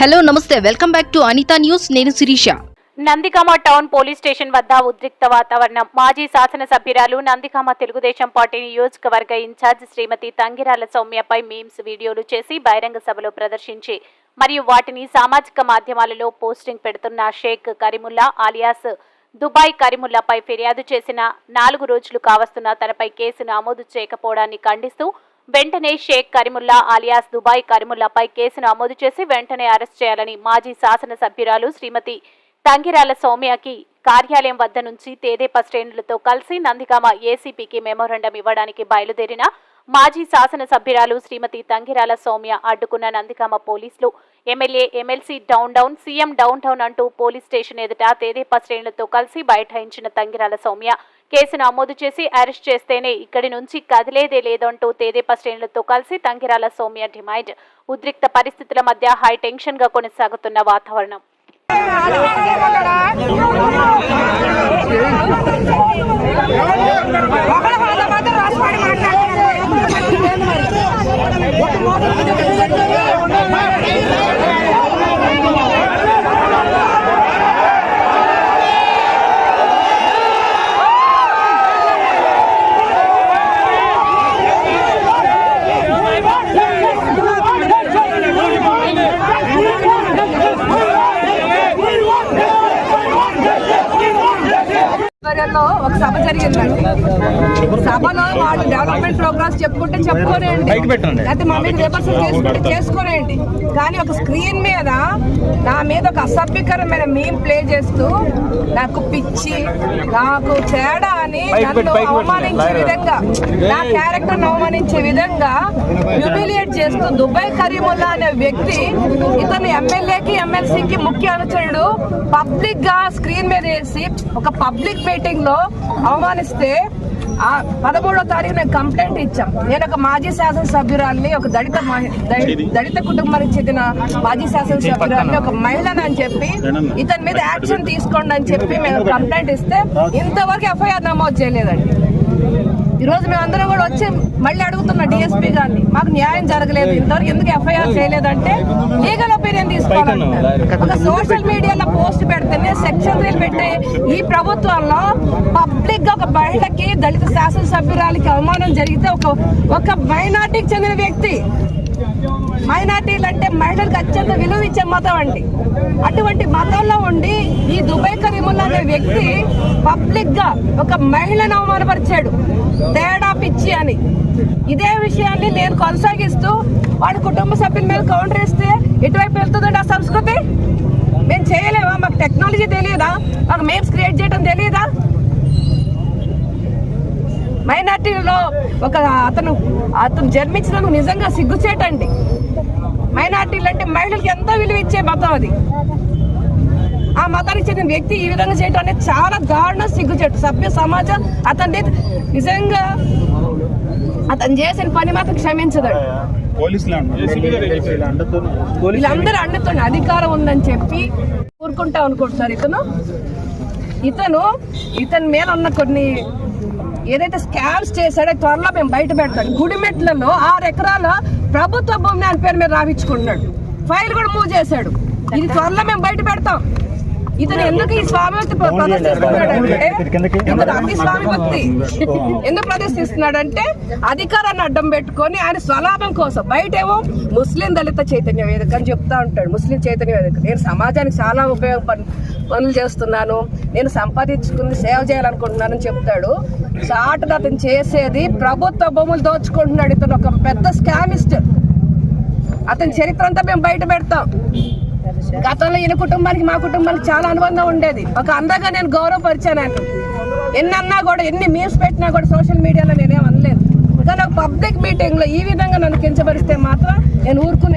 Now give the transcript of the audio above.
Hello నమస్తే. Welcome back to Anitha news. నేను Sirisha. Nandigama town police station వద్ద ఉద్రిక్త వాతావరణం. మాజీ శాసనసభ్యురాలు నందిగామ తెలుగుదేశం పార్టీ నియోజకవర్గ ఇన్ఛార్జ్ శ్రీమతి తంగిరాల సౌమ్యపై మీమ్స్ వీడియోలు చేసి బహిరంగ సభలో ప్రదర్శించి మరియు వాటిని సామాజిక మాధ్యమాలలో పోస్టింగ్ పెడుతున్న షేక్ కరీముల్లా ఆలియాస్ దుబాయ్ కరీముల్లాపై ఫిర్యాదు చేసిన నాలుగు రోజులు కావస్తున్న తనపై కేసు నమోదు చేయకపోవడాన్ని ఖండిస్తూ వెంటనే షేక్ కరిముల్లా ఆలియాస్ దుబాయ్ కరిముల్లాపై కేసు నమోదు చేసి వెంటనే అరెస్ట్ చేయాలని మాజీ శాసనసభ్యురాలు శ్రీమతి తంగిరాల సౌమ్యకి కార్యాలయం వద్ద నుంచి తేదేప శ్రేణులతో కలిసి నందిగామ ఏసీపీకి మెమోరండం ఇవ్వడానికి బయలుదేరిన మాజీ శాసనసభ్యురాలు శ్రీమతి తంగిరాల సౌమ్య అడ్డుకున్న నందిగామ పోలీసులు MLA MLC down down CM down down అంటూ పోలీస్ స్టేషన్ ఎదుట తేదేప శ్రేణులతో కలిసి బైఠాయించిన తంగిరాల సౌమ్య కేసు నమోదు చేసి అరెస్ట్ చేస్తేనే ఇక్కడి నుంచి కదిలేదే లేదంటూ తేదేపా శ్రేణులతో కలిసి తంగిరాల సౌమ్య డిమాండ్. ఉద్రిక్త పరిస్థితుల మధ్య హై టెన్షన్గా కొనసాగుతున్న వాతావరణం ఒకళ్ళ వాళ్ళ మాత్రం రాసిపడి ఆధ్వర్యంలో ఒక సభ జరిగిందండి సభలో వాళ్ళు డెవలప్మెంట్ ప్రోగ్రామ్స్ చెప్పుకుంటే చెప్పుకోనేయండి. లేకపోతే మా మీద విమర్శలు చేసుకుంటే చేసుకోనేయండి. కానీ ఒక స్క్రీన్ మీద నా మీద ఒక అసభ్యకరమైన మీమ్ ప్లే చేస్తూ నాకు పిచ్చి నాకు తేడా అని నన్ను అవమానించే విధంగా నా క్యారెక్టర్ అవమానించే విధంగా హ్యూమిలియేట్ చేస్తూ దుబాయ్ కరీముల్లా అనే వ్యక్తి ఇతను ఎమ్మెల్యేకి ఎమ్మెల్సీకి ముఖ్య అనుచరుడు పబ్లిక్గా స్క్రీన్ మీద వేసి ఒక పబ్లిక్ మీటింగ్లో అవమానిస్తే పదమూడో తారీఖు నేను కంప్లైంట్ ఇచ్చాం. నేను ఒక మాజీ శాసనసభ్యురాల్ని ఒక దళిత దళిత కుటుంబానికి చెందిన మాజీ శాసనసభ్యురాల్ని ఒక మహిళని అని చెప్పి ఇతని మీద యాక్షన్ తీసుకోండి అని చెప్పి మేము కంప్లైంట్ ఇస్తే ఇంతవరకు ఎఫ్ఐఆర్ నమోదు చేయలేదండి. ఈ రోజు మేమందరం కూడా వచ్చి మళ్ళీ అడుగుతున్న డిఎస్పీ గారిని మాకు న్యాయం జరగలేదు ఇంతవరకు ఎందుకు ఎఫ్ఐఆర్ చేయలేదంటే ఒక సోషల్ మీడియాలో పోస్ట్ పెడితేనే సెక్షన్ త్రీలు పెట్టే ఈ ప్రభుత్వంలో పబ్లిక్గా ఒక మహిళకి దళిత శాసనసభ్యురాలకి అవమానం జరిగితే ఒక ఒక మైనార్టీకి చెందిన వ్యక్తి మైనార్టీలు అంటే మహిళలకు అత్యంత విలువ ఇచ్చే మతం అండి. అటువంటి మతంలో ఉండి ఈ దుబాయ్ కరీముల్లా అనే వ్యక్తి పబ్లిక్గా ఒక మహిళను అవమానపరిచాడు. తేడా పిచ్చి అని. ఇదే విషయాన్ని నేను కొనసాగిస్తూ వాడి కుటుంబ సభ్యుల మీద కౌంటర్ ఇస్తే ఎటువైపు వెళ్తుందండి ఆ సంస్కృతి? మేము చేయలేమా? మాకు టెక్నాలజీ తెలియదా? మాకు మేమ్స్ క్రియేట్ చేయడం తెలియదా? మైనార్టీలో ఒక అతను అతను జన్మించినందుకు నిజంగా సిగ్గుచేటండి. మైనార్టీలు అంటే మహిళలకు ఎంతో విలువ ఇచ్చే మతం అది. ఆ మతానికి చెందిన వ్యక్తి ఈ విధంగా చేయడం అనేది చాలా దారుణం సిగ్గుచేటు. సభ్య సమాజం అతన్ని నిజంగా అతను చేసిన పని మాత్రం క్షమించదండి. పోలీసులు వీళ్ళందరూ అండుతున్న అధికారం ఉందని చెప్పి ఊరుకుంటా అనుకుంటున్నారు ఇతను. ఇతను ఇతని మీద ఉన్న కొన్ని ఏదైతే స్కామ్స్ చేశాడో త్వరలో మేము బయట పెడతాం. గుడిమెట్లలో ఆరు ఎకరాల ప్రభుత్వ భూమిని ఆయన పేరు మీద రాపించుకుంటున్నాడు ఫైల్ కూడా మూవ్ చేశాడు. ఇది త్వరలో మేము బయట పెడతాం. ఇతను ఎందుకు ఈ స్వామి భక్తి ప్ర- ప్రదర్శిస్తున్నాడంటే ఇతను అతి స్వామి భక్తి ఎందుకు ప్రదర్శిస్తున్నాడంటే అధికారాన్ని అడ్డం పెట్టుకొని ఆయన స్వలాభం కోసం. బయట ఏమో ముస్లిం దళిత చైతన్య వేదిక అని చెప్తా ఉంటాడు. ముస్లిం చైతన్య వేదిక. నేను సమాజానికి చాలా ఉపయోగ పన్- పనులు చేస్తున్నాను నేను సంపాదించుకుని సేవ చేయాలనుకుంటున్నానని చెప్తాడు. చాటున అతను చేసేది ప్రభుత్వ భూములు దోచుకుంటున్నాడు ఇతను ఒక పెద్ద స్కామిస్ట్. అతని చరిత్ర అంతా మేము బయట పెడతాం. గతంలో ఈయన కుటుంబానికి మా కుటుంబానికి చాలా అనుబంధం ఉండేది. ఒక అందగా నేను గౌరవపరిచాను ఆయన. ఎన్ని అన్నా కూడా ఎన్ని మీమ్స్ పెట్టినా కూడా సోషల్ మీడియాలో నేనేం అనలేదు. కానీ ఒక పబ్లిక్ మీటింగ్లో ఈ విధంగా నన్ను కించపరిస్తే మాత్రం నేను ఊరుకునే